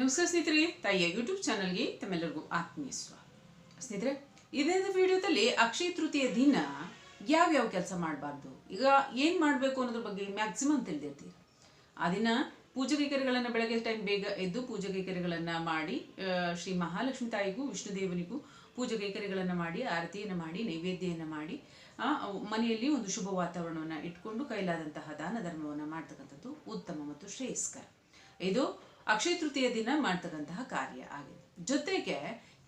ನಮಸ್ಕಾರ ಸ್ನೇಹಿತರೆ, ತಾಯಿಯ ಯೂಟ್ಯೂಬ್ ಚಾನಲ್ಗೆ ತಮ್ಮೆಲ್ಲರಿಗೂ ಆತ್ಮೀಯ ಸ್ವಾಗತ. ಸ್ನೇಹಿತರೆ ಇದೇ ವಿಡಿಯೋದಲ್ಲಿ ಅಕ್ಷಯ ತೃತೀಯ ದಿನ ಯಾವ್ಯಾವ ಕೆಲಸ ಮಾಡಬಾರ್ದು? ಈಗ ಏನು ಮಾಡಬೇಕು ಅನ್ನೋದ್ರ ಬಗ್ಗೆ ಮ್ಯಾಕ್ಸಿಮಮ್ ತಿಳಿದಿರ್ತೀರಿ. ಆ ದಿನ ಪೂಜೆ ಕೈಕರ್ಯಗಳನ್ನು ಬೆಳಗ್ಗೆ ಟೈಮ್ ಬೇಗ ಎದ್ದು ಪೂಜೆ ಕೈಕರ್ಯಗಳನ್ನು ಮಾಡಿ ಶ್ರೀ ಮಹಾಲಕ್ಷ್ಮಿ ತಾಯಿಗೂ ವಿಷ್ಣುದೇವನಿಗೂ ಪೂಜೆ ಕೈಕರ್ಯಗಳನ್ನು ಮಾಡಿ, ಆರತಿಯನ್ನು ಮಾಡಿ ನೈವೇದ್ಯವನ್ನು ಮಾಡಿ ಮನೆಯಲ್ಲಿ ಒಂದು ಶುಭ ವಾತಾವರಣವನ್ನು ಇಟ್ಕೊಂಡು ಕೈಲಾದಂತಹ ದಾನ ಧರ್ಮವನ್ನು ಮಾಡ್ತಕ್ಕಂಥದ್ದು ಉತ್ತಮ ಮತ್ತು ಶ್ರೇಯಸ್ಕರ. ಇದು ಅಕ್ಷಯ ತೃತೀಯ ದಿನ ಮಾಡ್ತಕ್ಕಂತಹ ಕಾರ್ಯ ಆಗಿದೆ. ಜೊತೆಗೆ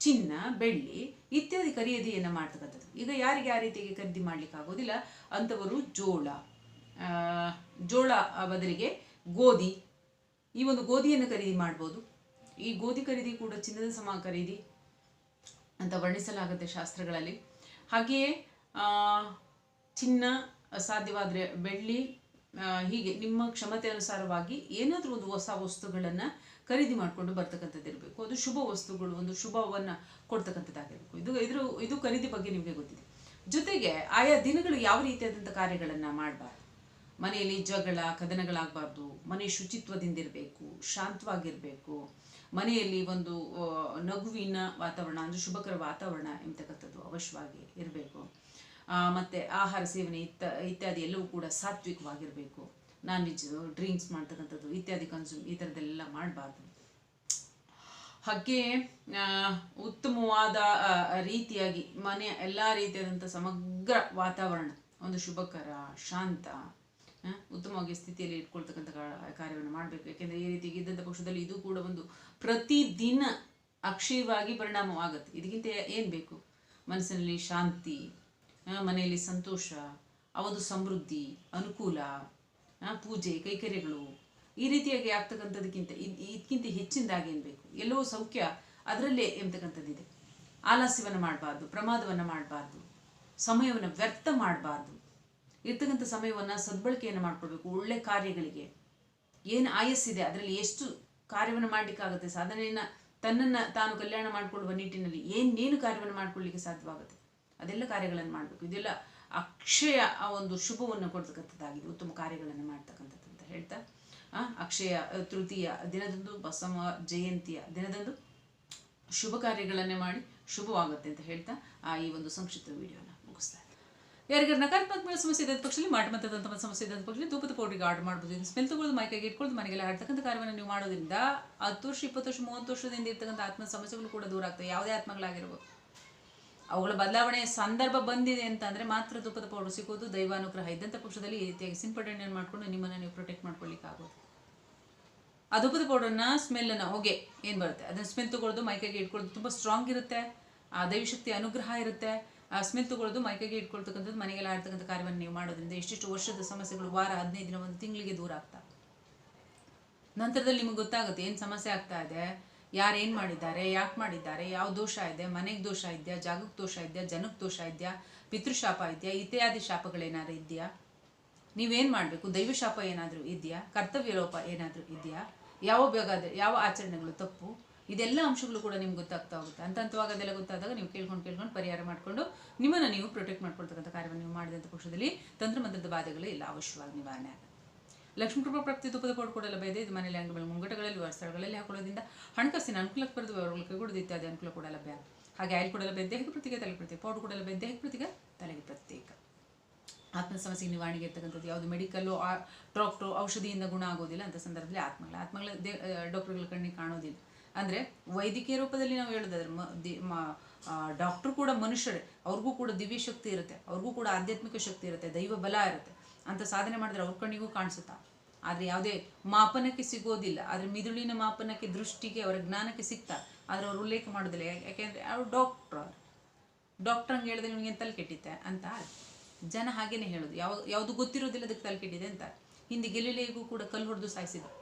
ಚಿನ್ನ, ಬೆಳ್ಳಿ ಇತ್ಯಾದಿ ಖರೀದಿಯನ್ನು ಮಾಡ್ತಕ್ಕಂಥದ್ದು. ಈಗ ಯಾರಿಗೆ ಆ ರೀತಿಯಾಗಿ ಖರೀದಿ ಮಾಡ್ಲಿಕ್ಕೆ ಆಗೋದಿಲ್ಲ? ಅಂಥವರು ಜೋಳ ಜೋಳ ಬದಲಿಗೆ ಗೋಧಿ. ಈ ಒಂದು ಗೋಧಿಯನ್ನು ಖರೀದಿ ಮಾಡ್ಬೋದು. ಈ ಗೋಧಿ ಖರೀದಿ ಕೂಡ ಚಿನ್ನದ ಸಮ ಖರೀದಿ ಅಂತ ವರ್ಣಿಸಲಾಗುತ್ತೆ ಶಾಸ್ತ್ರಗಳಲ್ಲಿ. ಹಾಗೆಯೇ ಚಿನ್ನ ಸಾಧ್ಯವಾದರೆ ಬೆಳ್ಳಿ ಹೀಗೆ ನಿಮ್ಮ ಕ್ಷಮತೆ ಅನುಸಾರವಾಗಿ ಏನಾದರೂ ಒಂದು ಹೊಸ ವಸ್ತುಗಳನ್ನು ಖರೀದಿ ಮಾಡಿಕೊಂಡು ಬರ್ತಕ್ಕಂಥದ್ದು ಇರಬೇಕು ಅದು ಶುಭ ವಸ್ತುಗಳು, ಒಂದು ಶುಭವನ್ನು ಕೊಡ್ತಕ್ಕಂಥದ್ದಾಗಿರಬೇಕು. ಇದು, ಇದ್ರ, ಇದು ಖರೀದಿ ಬಗ್ಗೆ ನಿಮಗೆ ಗೊತ್ತಿದೆ. ಜೊತೆಗೆ ಆಯಾ ದಿನಗಳು ಯಾವ ರೀತಿಯಾದಂಥ ಕಾರ್ಯಗಳನ್ನು ಮಾಡಬಾರ್ದು? ಮನೆಯಲ್ಲಿ ಜಗಳ ಕದನಗಳಾಗಬಾರ್ದು, ಮನೆ ಶುಚಿತ್ವದಿಂದಿರಬೇಕು, ಶಾಂತವಾಗಿರಬೇಕು, ಮನೆಯಲ್ಲಿ ಒಂದು ನಗುವಿನ ವಾತಾವರಣ, ಅಂದರೆ ಶುಭಕರ ವಾತಾವರಣ ಎಂಬತಕ್ಕಂಥದ್ದು ಅವಶ್ಯವಾಗಿ ಇರಬೇಕು. ಮತ್ತು ಆಹಾರ ಸೇವನೆ ಇತ್ತ, ಇತ್ಯಾದಿ ಎಲ್ಲವೂ ಕೂಡ ಸಾತ್ವಿಕವಾಗಿರಬೇಕು. ನಾನ್ ವೆಜ್ ಡ್ರಿಂಕ್ಸ್ ಮಾಡ್ತಕ್ಕಂಥದ್ದು, ಇತ್ಯಾದಿ ಕನ್ಸ್ಯೂಮ್ ಈ ಥರದ್ದೆಲ್ಲ ಮಾಡಬಾರ್ದು. ಹಾಗೆ ಉತ್ತಮವಾದ ರೀತಿಯಾಗಿ ಮನೆಯ ಎಲ್ಲ ರೀತಿಯಾದಂಥ ಸಮಗ್ರ ವಾತಾವರಣ, ಒಂದು ಶುಭಕರ, ಶಾಂತ ಉತ್ತಮವಾಗಿ ಸ್ಥಿತಿಯಲ್ಲಿ ಇಟ್ಕೊಳ್ತಕ್ಕಂಥ ಕಾರ್ಯವನ್ನು ಮಾಡಬೇಕು. ಯಾಕೆಂದರೆ ಈ ರೀತಿ ಇದ್ದಂಥ ಪಕ್ಷದಲ್ಲಿ ಇದು ಕೂಡ ಒಂದು ಪ್ರತಿದಿನ ಅಕ್ಷಯವಾಗಿ ಪರಿಣಾಮವಾಗುತ್ತೆ. ಇದಕ್ಕಿಂತ ಏನು ಬೇಕು? ಮನಸ್ಸಿನಲ್ಲಿ ಶಾಂತಿ ಮನೆಯಲ್ಲಿ ಸಂತೋಷ, ಅವದು ಸಮೃದ್ಧಿ, ಅನುಕೂಲ ಪೂಜೆ, ಕೈಕರ್ಯಗಳು ಈ ರೀತಿಯಾಗಿ ಆಗ್ತಕ್ಕಂಥದಕ್ಕಿಂತ ಇದ್- ಇದಕ್ಕಿಂತ ಹೆಚ್ಚಿನದಾಗಿ ಏನ್ಬೇಕು ಎಲ್ಲವೂ ಸೌಖ್ಯ ಅದರಲ್ಲೇ ಎಂಬತಕ್ಕಂಥದ್ದಿದೆ ಆಲಸ್ಯವನ್ನು ಮಾಡಬಾರ್ದು, ಪ್ರಮಾದವನ್ನು ಮಾಡಬಾರ್ದು, ಸಮಯವನ್ನು ವ್ಯರ್ಥ ಮಾಡಬಾರ್ದು. ಇರ್ತಕ್ಕಂಥ ಸಮಯವನ್ನು ಸದ್ಬಳಕೆಯನ್ನು ಮಾಡಿಕೊಳ್ಬೇಕು, ಒಳ್ಳೆ ಕಾರ್ಯಗಳಿಗೆ. ಏನು ಆಯಸ್ಸಿದೆ ಅದರಲ್ಲಿ ಎಷ್ಟು ಕಾರ್ಯವನ್ನು ಮಾಡಲಿಕ್ಕಾಗುತ್ತೆ? ಸಾಧನೆಯನ್ನು ತನ್ನನ್ನು ತಾನು ಕಲ್ಯಾಣ ಮಾಡಿಕೊಳ್ಳುವ ನಿಟ್ಟಿನಲ್ಲಿ ಏನೇನು ಕಾರ್ಯವನ್ನು ಮಾಡಿಕೊಳ್ಳಲಿಕ್ಕೆ ಸಾಧ್ಯವಾಗುತ್ತೆ? ಅದೆಲ್ಲ ಕಾರ್ಯಗಳನ್ನು ಮಾಡಬೇಕು. ಇದೆಲ್ಲ ಅಕ್ಷಯ ಆ ಒಂದು ಶುಭವನ್ನು ಕೊಡ್ತಕ್ಕಂಥದ್ದಾಗಿದೆ, ಉತ್ತಮ ಕಾರ್ಯಗಳನ್ನು ಮಾಡ್ತಕ್ಕಂಥದ್ದು ಅಂತ ಹೇಳ್ತಾ ಅಕ್ಷಯ ತೃತೀಯ ದಿನದಂದು ಬಸವ ಜಯಂತಿಯ ದಿನದಂದು ಶುಭ ಕಾರ್ಯಗಳನ್ನೇ ಮಾಡಿ ಶುಭವಾಗುತ್ತೆ ಅಂತ ಹೇಳ್ತಾ, ಆ, ಈ ಒಂದು ಸಂಕ್ಷಿಪ್ತ ವಿಡಿಯೋನ ಮುಗಿಸ್ತಾ. ಯಾರಿಗಾರು ನಕಾರಾತ್ಮಕ ಸಮಸ್ಯೆ ಇದ್ದ ಪಕ್ಷದಲ್ಲಿ ಮಾಟ ಮತದಂಥ ಸಮಸ್ಯೆ ಇದ್ದ ಪಕ್ಷದಲ್ಲಿ ಧೂಪದ ಪೌಡ್ರಿಗೆ ಆರ್ಡರ್ ಮಾಡ್ಬೋದು. ಸ್ಮೆಲ್ ತಗೊಳ್ಳೋದು ಮೈಕೈಗೆ ಇಟ್ಕೊಳ್ಳೋದು, ಮನೆಗೆಲ್ಲ ಆಡ್ತಕ್ಕಂಥ ಕಾರ್ಯವನ್ನು ನೀವು ಮಾಡೋದ್ರಿಂದ ಹತ್ತು ವರ್ಷ, ಇಪ್ಪತ್ತು ವರ್ಷ, ಮೂವತ್ತು ವರ್ಷದಿಂದ ಇರ್ತಕ್ಕಂಥ ಆತ್ಮ ಸಮಸ್ಯೆಗಳು ಕೂಡ ದೂರ ಆಗ್ತವೆ. ಯಾವುದೇ ಆತ್ಮಗಳಾಗಿರ್ಬೋದು. ಅವುಗಳ ಬದಲಾವಣೆಯ ಸಂದರ್ಭ ಬಂದಿದೆ ಅಂತಂದರೆ ಮಾತ್ರ ತುಪ್ಪದ ಪೌಡರ್ ಸಿಗೋದು, ದೈವಾನುಗ್ರಹ ಇದ್ದಂಥ ಪಕ್ಷದಲ್ಲಿ ಈ ರೀತಿಯಾಗಿ ಸಿಂಪಡಣೆಯನ್ನು ಮಾಡಿಕೊಂಡು ನಿಮ್ಮನ್ನು ನೀವು ಪ್ರೊಟೆಕ್ಟ್ ಮಾಡ್ಕೊಳ್ಳಿಕ್ಕೆ ಆಗೋದು. ಆ ಧೂಪದ ಪೌಡರ್ನ ಸ್ಮೆಲ್ಲನ್ನು ಹೊಗೆ ಏನು ಬರುತ್ತೆ? ಅದನ್ನ ಸ್ಮೆಲ್ ತಗೊಳ್ಳೋದು ಮೈಕೈಗೆ ಇಟ್ಕೊಳ್ಳೋದು ತುಂಬ ಸ್ಟ್ರಾಂಗ್ ಇರುತ್ತೆ. ಆ ದೈವಶಕ್ತಿ ಅನುಗ್ರಹ ಇರುತ್ತೆ. ಆ ಸ್ಮೆಲ್ ತಗೊಳ್ಳೋದು ಮೈಕೈಗೆ ಇಟ್ಕೊಳ್ತಕ್ಕಂಥದ್ದು ಮನೆಗೆಲ್ಲ ಆಡ್ತಕ್ಕಂಥ ಕಾರ್ಯವನ್ನು ನೀವು ಮಾಡೋದ್ರಿಂದ ಎಷ್ಟಿಷ್ಟು ವರ್ಷದ ಸಮಸ್ಯೆಗಳು ವಾರ ಹದಿನೈದು ದಿನ ಒಂದು ತಿಂಗಳಿಗೆ ದೂರ ಆಗ್ತಾ. ನಂತರದಲ್ಲಿ ನಿಮಗೆ ಗೊತ್ತಾಗುತ್ತೆ ಏನು ಸಮಸ್ಯೆ ಆಗ್ತಾ ಇದೆ. ಯಾರು ಏನು ಮಾಡಿದ್ದಾರೆ, ಯಾಕೆ ಮಾಡಿದ್ದಾರೆ, ಯಾವ ದೋಷ ಇದೆ, ಮನೆಗೆ ದೋಷ ಇದೆಯಾ ಜಾಗಕ್ಕೆ ದೋಷ ಇದೆಯಾ ಜನಕ್ಕೆ ದೋಷ ಇದೆಯಾ, ಪಿತೃಶಾಪ ಇದೆಯಾ, ಇತ್ಯಾದಿ ಶಾಪಗಳೇನಾದ್ರು ಇದೆಯಾ? ನೀವೇನು ಮಾಡಬೇಕು? ದೈವಶಾಪ ಏನಾದರೂ ಇದೆಯಾ? ಕರ್ತವ್ಯ ಲೋಪ ಏನಾದರೂ ಇದೆಯಾ? ಯಾವ ಬೇಕಾದ ಯಾವ ಆಚರಣೆಗಳು ತಪ್ಪು? ಇದೆಲ್ಲ ಅಂಶಗಳು ಕೂಡ ನಿಮ್ಗೆ ಗೊತ್ತಾಗ್ತಾ ಹೋಗುತ್ತೆ. ಅಂತ ಹಂತವಾಗಿ ಅದೆಲ್ಲ ಗೊತ್ತಾದಾಗ ನೀವು ಕೇಳ್ಕೊಂಡು ಕೇಳ್ಕೊಂಡು ಪರಿಹಾರ ಮಾಡಿಕೊಂಡು ನಿಮ್ಮನ್ನು ನೀವು ಪ್ರೊಟೆಕ್ಟ್ ಮಾಡ್ಕೊಳ್ತಕ್ಕಂಥ ಕಾರ್ಯವನ್ನು ನೀವು ಮಾಡಿದಂಥ ಪಕ್ಷದಲ್ಲಿ ತಂತ್ರಮಂತ್ರದ ಬಾಧೆಗಳು ಇಲ್ಲ. ಅವಶ್ಯವಾಗಿ ನಿವಾರಣೆ ಆಗುತ್ತೆ ಲಕ್ಷ್ಮೀ ಕೃಪಾ ಪ್ರಾಪ್ತಿ ತುಪ್ಪದ ಪೌಡರ್ ಕೊಡಲ್ಲ ಬೇದೆ ಇದು. ಮನೆಯಲ್ಲಿ ಅಂಗಡಿಗಳು ಮುಂಗಟಗಳಲ್ಲಿ ಸ್ಥಳಗಳಲ್ಲಿ ಹಾಕೊಳ್ಳೋದ್ರಿಂದ ಹಣಕಾಸಿನ ಅನುಕೂಲಕ್ಕೆ ಬರೆದು ಅವರುಗಳು ಕೈಗೊಡದು ಇತ್ಯಾದಿ ಅನುಕೂಲ ಕೂಡ ಲಭ್ಯ. ಹಾಗೆ ಆಯಿಲ್ ಕೊಡಲ್ಲ ಬೇರೆ ದೇಹಕ್ಕೆ ಪ್ರತೀಕ ತಲೆ ಪ್ರತ್ಯೇಕ, ಪೌಡರ್ ಕೊಡಲ್ಲ ಬೇರೆ ದೇಹಕ್ಕೆ ಪ್ರತೀಕ ತಲೆಗೆ ಪ್ರತ್ಯೇಕ. ಆತ್ಮ ಸಮಸ್ಯೆಗೆ ನಿವಾರಣೆಗೆ ಇರ್ತಕ್ಕಂಥದ್ದು ಯಾವುದು? ಮೆಡಿಕಲ್ಲು ಡಾಕ್ಟ್ರು ಔಷಧಿಯಿಂದ ಗುಣ ಆಗೋದಿಲ್ಲ ಅಂತ ಸಂದರ್ಭದಲ್ಲಿ ಆತ್ಮಗಳ ಆತ್ಮಗಳ ದೇ ಡಾಕ್ಟ್ರುಗಳ ಕಣ್ಣಿಗೆ ಕಾಣೋದಿಲ್ಲ. ಅಂದರೆ ವೈದ್ಯಕೀಯ ರೂಪದಲ್ಲಿ ನಾವು ಹೇಳೋದಾದ್ರೆ ಮ, ದಿ, ಮ ಡಾಕ್ಟ್ರು ಕೂಡ ಮನುಷ್ಯರೇ. ಅವ್ರಿಗೂ ಕೂಡ ದಿವ್ಯ ಶಕ್ತಿ ಇರುತ್ತೆ. ಅವ್ರಿಗೂ ಕೂಡ ಆಧ್ಯಾತ್ಮಿಕ ಶಕ್ತಿ ಇರುತ್ತೆ. ದೈವ ಬಲ ಇರುತ್ತೆ. ಅಂತ ಸಾಧನೆ ಮಾಡಿದ್ರೆ ಅವ್ರ ಕಣ್ಣಿಗೂ ಕಾಣಿಸುತ್ತಾ? ಆದರೆ ಯಾವುದೇ ಮಾಪನಕ್ಕೆ ಸಿಗೋದಿಲ್ಲ. ಆದರೆ ಮಿದುಳಿನ ಮಾಪನಕ್ಕೆ, ದೃಷ್ಟಿಗೆ, ಅವರ ಜ್ಞಾನಕ್ಕೆ ಸಿಗ್ತಾ? ಆದರೆ ಅವ್ರು ಉಲ್ಲೇಖ ಮಾಡೋದಿಲ್ಲ. ಯಾಕೆ- ಯಾಕೆಂದರೆ ಅವರು ಡಾಕ್ಟ್ರು ಅವ್ರು. ಡಾಕ್ಟರ್ ಹಂಗೆ ಹೇಳಿದ್ರೆ ನಿಮಗೆ ತಲೆ ಕೆಟ್ಟಿತ್ತೆ ಅಂತ ಜನ ಹಾಗೇನೆ ಹೇಳೋದು. ಯಾವ ಯಾವುದು ಗೊತ್ತಿರೋದಿಲ್ಲ ಅದಕ್ಕೆ ತಲೆ ಕೆಟ್ಟಿದೆ ಅಂತ ಹಿಂದೆ ಗೆಲಿಲೆಗೂ ಕೂಡ ಕಲ್ಲು ಹೊಡೆದು ಸಾಯಿಸಿದ್ರು.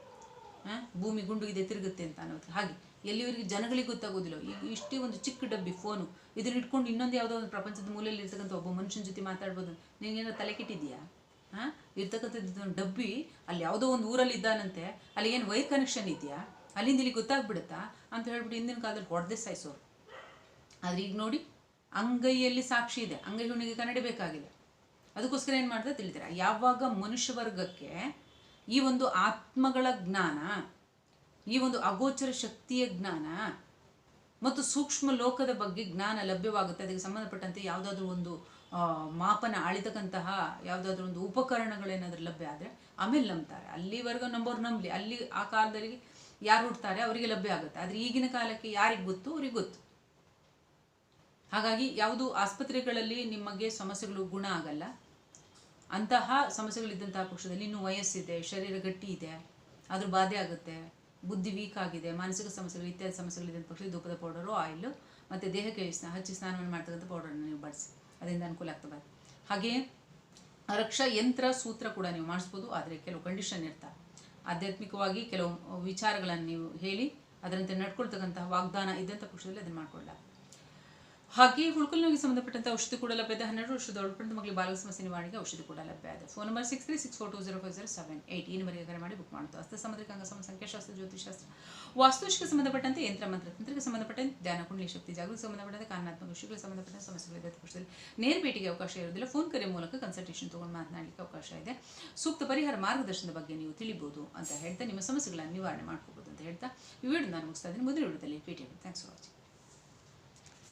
ಭೂಮಿ ಗುಂಡುಗಿದೆ ತಿರುಗುತ್ತೆ ಅಂತ ಅನ್ನೋದು ಹಾಗೆ ಎಲ್ಲಿವರೆಗೆ ಜನಗಳಿಗೆ ಗೊತ್ತಾಗೋದಿಲ್ಲ. ಈಗ ಇಷ್ಟೇ ಒಂದು ಚಿಕ್ಕ ಡಬ್ಬಿ ಫೋನು. ಇದನ್ನ ಇಟ್ಕೊಂಡು ಇನ್ನೊಂದು ಯಾವುದೋ ಒಂದು ಪ್ರಪಂಚದ ಮೂಲೆಯಲ್ಲಿ ಇರ್ತಕ್ಕಂಥ ಒಬ್ಬ ಮನುಷ್ಯನ ಜೊತೆ ಮಾತಾಡ್ಬೋದು ನಿನಗೇನೋ ತಲೆ ಕೆಟ್ಟಿದೆಯಾ ಹಾಂ? ಇರ್ತಕ್ಕಂಥದ್ದು ಡಬ್ಬಿ, ಅಲ್ಲಿ ಯಾವುದೋ ಒಂದು ಊರಲ್ಲಿ ಇದ್ದಾನಂತೆ, ಅಲ್ಲಿ ಏನು ವೈರ್ ಕನೆಕ್ಷನ್ ಇದೆಯಾ? ಅಲ್ಲಿಂದ ಇಲ್ಲಿ ಗೊತ್ತಾಗ್ಬಿಡುತ್ತಾ? ಅಂತ ಹೇಳ್ಬಿಟ್ಟು ಹಿಂದಿನ ಕಾಲದಲ್ಲಿ ಹೊಡೆದೇ ಸಾಯಿಸೋರು. ಆದರೆ ಈಗ ನೋಡಿ, ಅಂಗೈಯಲ್ಲಿ ಸಾಕ್ಷಿ ಇದೆ. ಅಂಗೈ ಹುಣ್ಣಿಗೆ ಕನ್ನಡಿ ಬೇಕಾಗಿದೆ. ಅದಕ್ಕೋಸ್ಕರ ಏನು ಮಾಡ್ತಾ ತಿಳಿದಿರ? ಯಾವಾಗ ಮನುಷ್ಯ ವರ್ಗಕ್ಕೆ ಈ ಒಂದು ಆತ್ಮಗಳ ಜ್ಞಾನ, ಈ ಒಂದು ಅಗೋಚರ ಶಕ್ತಿಯ ಜ್ಞಾನ ಮತ್ತು ಸೂಕ್ಷ್ಮ ಲೋಕದ ಬಗ್ಗೆ ಜ್ಞಾನ ಲಭ್ಯವಾಗುತ್ತೆ, ಅದಕ್ಕೆ ಸಂಬಂಧಪಟ್ಟಂತೆ ಯಾವುದಾದ್ರೂ ಒಂದು ಮಾಪನ ಅಳಿತಕ್ಕಂತಹ ಯಾವುದಾದ್ರೂ ಒಂದು ಉಪಕರಣಗಳೇನಾದ್ರೂ ಲಭ್ಯ ಆದರೆ ಆಮೇಲೆ ನಂಬ್ತಾರೆ. ಅಲ್ಲಿವರೆಗೂ ನಂಬೋರು ನಂಬಲಿ. ಅಲ್ಲಿ ಆ ಕಾಲದಲ್ಲಿ ಯಾರು ಹುಡ್ತಾರೆ ಅವರಿಗೆ ಲಭ್ಯ ಆಗುತ್ತೆ. ಆದರೆ ಈಗಿನ ಕಾಲಕ್ಕೆ ಯಾರಿಗೆ ಗೊತ್ತು? ಅವ್ರಿಗೆ ಗೊತ್ತು. ಹಾಗಾಗಿ ಯಾವುದು ಆಸ್ಪತ್ರೆಗಳಲ್ಲಿ ನಿಮಗೆ ಸಮಸ್ಯೆಗಳು ಗುಣ ಆಗಲ್ಲ. ಅಂತಹ ಸಮಸ್ಯೆಗಳಿದ್ದಂತಹ ಪಕ್ಷದಲ್ಲಿ ಇನ್ನೂ ವಯಸ್ಸಿದೆ, ಶರೀರ ಗಟ್ಟಿ ಇದೆ ಅದ್ರ ಬಾಧೆ ಆಗುತ್ತೆ, ಬುದ್ಧಿ ವೀಕ್ ಆಗಿದೆ, ಮಾನಸಿಕ ಸಮಸ್ಯೆಗಳು ಇತ್ಯಾದಿ ಸಮಸ್ಯೆಗಳಿದ್ದಂಥ ಪಕ್ಷದಲ್ಲಿ ಧೂಪದ ಪೌಡರು ಆಯಿಲು ಮತ್ತು ದೇಹಕ್ಕೆ ಹಚ್ಚಿ ಸ್ನಾನವನ್ನು ಮಾಡ್ತಕ್ಕಂಥ ಪೌಡರನ್ನು ನೀವು ಬಳಸಿ. ಅದರಿಂದ ಅನುಕೂಲ ಆಗ್ತದೆ. ಹಾಗೆ ರಕ್ಷಾ ಯಂತ್ರ ಸೂತ್ರ ಕೂಡ ನೀವು ಮಾಡಿಸ್ಬೋದು, ಆದರೆ ಕೆಲವು ಕಂಡೀಷನ್ ಇರ್ತಾರೆ ಆಧ್ಯಾತ್ಮಿಕವಾಗಿ ಕೆಲವು ವಿಚಾರಗಳನ್ನು ನೀವು ಹೇಳಿ, ಅದರಂತೆ ನಡ್ಕೊಳ್ತಕ್ಕಂತಹ ವಾಗ್ದಾನ ಇದ್ದಂಥ ಪಕ್ಷದಲ್ಲಿ ಅದನ್ನು ಮಾಡ್ಕೊಳ್ಳ ಹಾಗೆ ಹುಳ್ಕಲ್ನೋಗಿ ಸಂಬಂಧಪಟ್ಟಂಥ ಔಷಧಿ ಕೂಡ ಲಭ್ಯ ಇದೆ ಹನ್ನೆರಡು ವರ್ಷದ ಒಳಪಟ್ಟ ಮಕ್ಕಳಿಗೆ ಬಾಲಕ ಸಮಸ್ಯೆ ನಿವಾರಣೆಗೆ ಔಷಧಿ ಕೂಡ ಲಭ್ಯ ಇದೆ phone number six three six four two zero five zero seven eight ಈ ನಂಬರಿಗೆ ಕರೆ ಮಾಡಿ ಬುಕ್ ಮಾಡೋದು ಹಸ್ತ ಅಂಗ ಸಮ ಸಂಖ್ಯಾಶಾಸ್ತ್ರ ಜ್ಯೋತಿಷಾಸ್ತ್ರ ವಾಸ್ತುಶಿಕ ಸಂಬಂಧಪಟ್ಟಂತೆ ಯಂತ್ರ, ಮಂತ್ರ ತಂತ್ರಕ್ಕೆ ಸಂಬಂಧಪಟ್ಟಂತೆ ಧ್ಯಾನ ಕುಂಡಲಿ ಶಕ್ತಿ, ಜಾಗೃತಿ ಸಂಬಂಧಪಟ್ಟಂತೆ ಕಾನೂನಾತ್ಮಕ ವಿಷಯಗಳಿಗೆ ಸಂಬಂಧಪಟ್ಟ ಸಮಸ್ಯೆಗಳಿದೆ ಪಕ್ಷದಲ್ಲಿ ನೇರ ಭೇಟಿಗೆ ಅವಕಾಶ ಇರೋದಿಲ್ಲ ಫೋನ್ ಕರೆ ಮೂಲಕ ಕನ್ಸಲ್ಟೇಷನ್ ತೊಗೊಂಡು ಮಾತನಾಡಲಿಕ್ಕೆ ಅವಕಾಶ ಇದೆ. ಸೂಕ್ತ ಪರಿಹಾರ ಮಾರ್ಗದರ್ಶನದ ಬಗ್ಗೆ ನೀವು ತಿಳಿಬೋದು ಅಂತ ಹೇಳ್ತಾ ನಿಮ್ಮ ಸಮಸ್ಯೆಗಳನ್ನು ನಿವಾರಣೆ ಮಾಡ್ಕೋಬೋದು ಅಂತ ಹೇಳ್ತಾ ಈ ವಿಡಿಯೋ ನಾನು ಮುಗಿಸ್ತಾ ಇದ್ದೀನಿ. ಮುಂದಿನ ವಿಡಿಯೋದಲ್ಲಿ ಭೇಟಿ ಥ್ಯಾಂಕ್ಸ್ ಫಾರ್ ವಾಚಿಂಗ್